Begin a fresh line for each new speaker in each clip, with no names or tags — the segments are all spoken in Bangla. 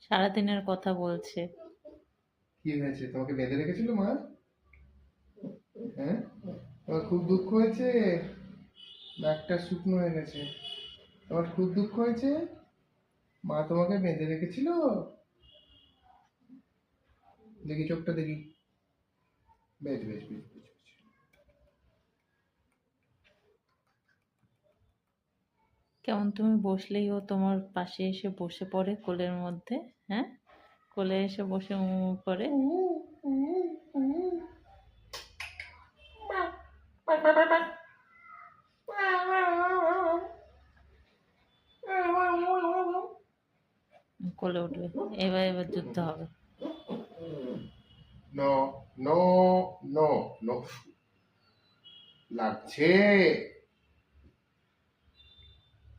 সারাদিনের কথা বলছে।
কি হয়েছে? তোমাকে বেঁধে রেখেছিল মা? হ্যাঁ? তোমার খুব দুঃখ হয়েছে? নাকটা শুকনো হয়ে গেছে। তোমার খুব দুঃখ হয়েছে? মা তোমাকে বেঁধে রেখেছিল? দেখি চোখটা দেখি। বেশ বেশ বেশ বেশ।
কেমন তুমি বসলেই ও তোমার পাশে এসে বসে পড়ে কোলের মধ্যে হ্যাঁ? কোলে এসে বসে উঁ উঁ করে। কোলে উঠবে। এবার এবার যুদ্ধ হবে।
লাগছে।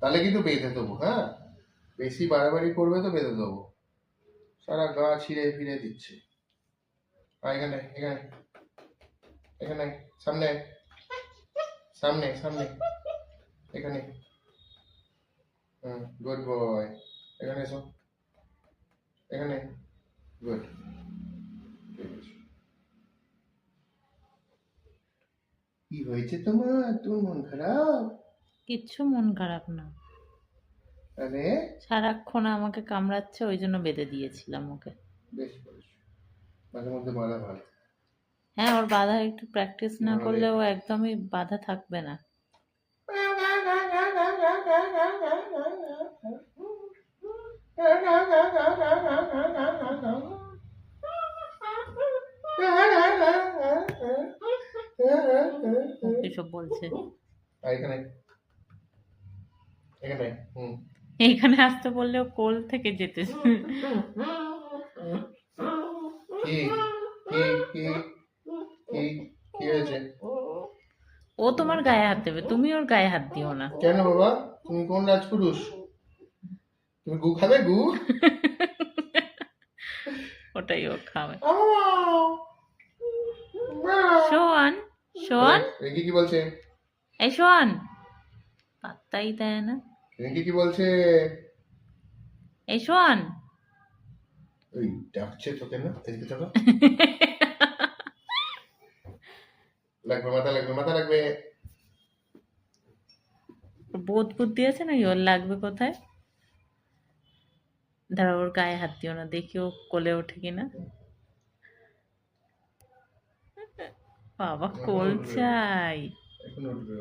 তাহলে কিন্তু বেঁধে দেবো হ্যাঁ? বেশি বাড়াবাড়ি করবে তো বেঁধে দেবো। সারা গা ছিঁড়ে ফিরে দিচ্ছে। এখানে এখানে। এখানে, সামনে। সামনে সামনে। এখানে। Hmm, good boy. এখানে এসো। এখানে। গুড। কি হয়েছে তোমার? তোর মন খারাপ?
কিচ্ছু মন খারাপ না।
আরে?
সারাক্ষণ আমাকে কামড়াচ্ছে ওই জন্য বেঁধে দিয়েছিলাম ওকে।
বেশ মাঝে মধ্যে বলা ভালো
হ্যাঁ ওর বাধা একটু প্র্যাকটিস না করলে ও একদমই বাধা থাকবে না। এসব বলছে
এখানে এখানে? হুম।
এইখানে আসতে বললেও কোল থেকে যেতে।
কি? কি? কি? কি? কি হয়েছে?
ও তোমার গায়ে হাত দেবে তুমি ওর গায়ে হাত দিও না।
কেন বাবা? তুমি কোন রাজপুরুষ? তুমি গু খাবে গু?
ওটাই ও খাবে। শোন শোন।
কি বলছে?
এই শোন। পাত্তাই দেয় না।
রিঙ্কি কি বলছে?
এই শোন।
ওই ডাকছে তোকে না? এদিকে লাগবে মাথা লাগবে মাথা লাগবে।
বোধ বুদ্ধি আছে নাকি? ওর লাগবে কোথায়? দাঁড়া ওর গায়ে হাত দিও না। দেখি ও কোলে ওঠে কিনা। বাবা কোল চাই।
এখন উঠবে।